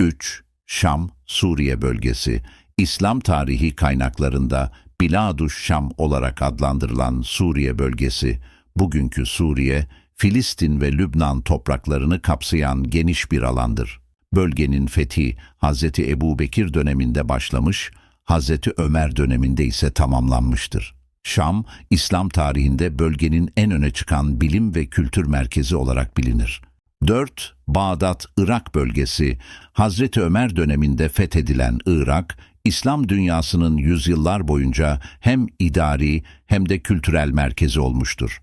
3. Şam, Suriye bölgesi. İslam tarihi kaynaklarında Biladuş Şam olarak adlandırılan Suriye bölgesi, bugünkü Suriye, Filistin ve Lübnan topraklarını kapsayan geniş bir alandır. Bölgenin fethi Hz. Ebu Bekir döneminde başlamış, Hz. Ömer döneminde ise tamamlanmıştır. Şam, İslam tarihinde bölgenin en öne çıkan bilim ve kültür merkezi olarak bilinir. 4. Bağdat, Irak bölgesi, Hazreti Ömer döneminde fethedilen Irak, İslam dünyasının yüzyıllar boyunca hem idari hem de kültürel merkezi olmuştur.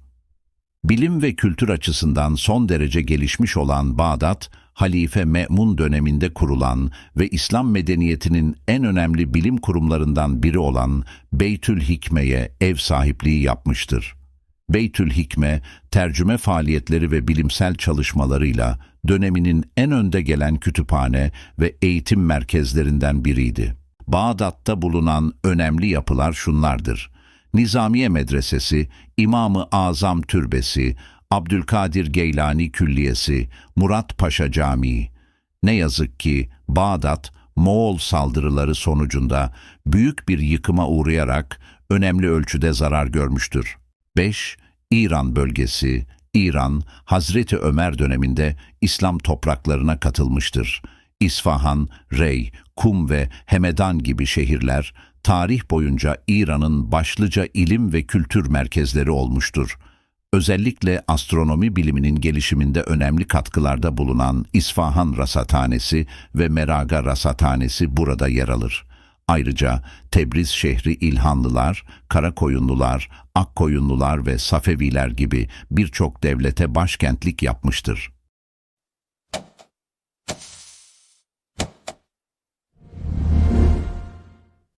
Bilim ve kültür açısından son derece gelişmiş olan Bağdat, Halife Me'mun döneminde kurulan ve İslam medeniyetinin en önemli bilim kurumlarından biri olan Beytül Hikme'ye ev sahipliği yapmıştır. Beytül Hikme, tercüme faaliyetleri ve bilimsel çalışmalarıyla döneminin en önde gelen kütüphane ve eğitim merkezlerinden biriydi. Bağdat'ta bulunan önemli yapılar şunlardır. Nizamiye Medresesi, İmam-ı Azam Türbesi, Abdülkadir Geylani Külliyesi, Murat Paşa Camii. Ne yazık ki Bağdat, Moğol saldırıları sonucunda büyük bir yıkıma uğrayarak önemli ölçüde zarar görmüştür. 5. İran bölgesi, İran, Hazreti Ömer döneminde İslam topraklarına katılmıştır. İsfahan, Rey, Kum ve Hemedan gibi şehirler, tarih boyunca İran'ın başlıca ilim ve kültür merkezleri olmuştur. Özellikle astronomi biliminin gelişiminde önemli katkılarda bulunan İsfahan Rasathanesi ve Meraga Rasathanesi burada yer alır. Ayrıca Tebriz şehri İlhanlılar, Karakoyunlular, Akkoyunlular ve Safeviler gibi birçok devlete başkentlik yapmıştır.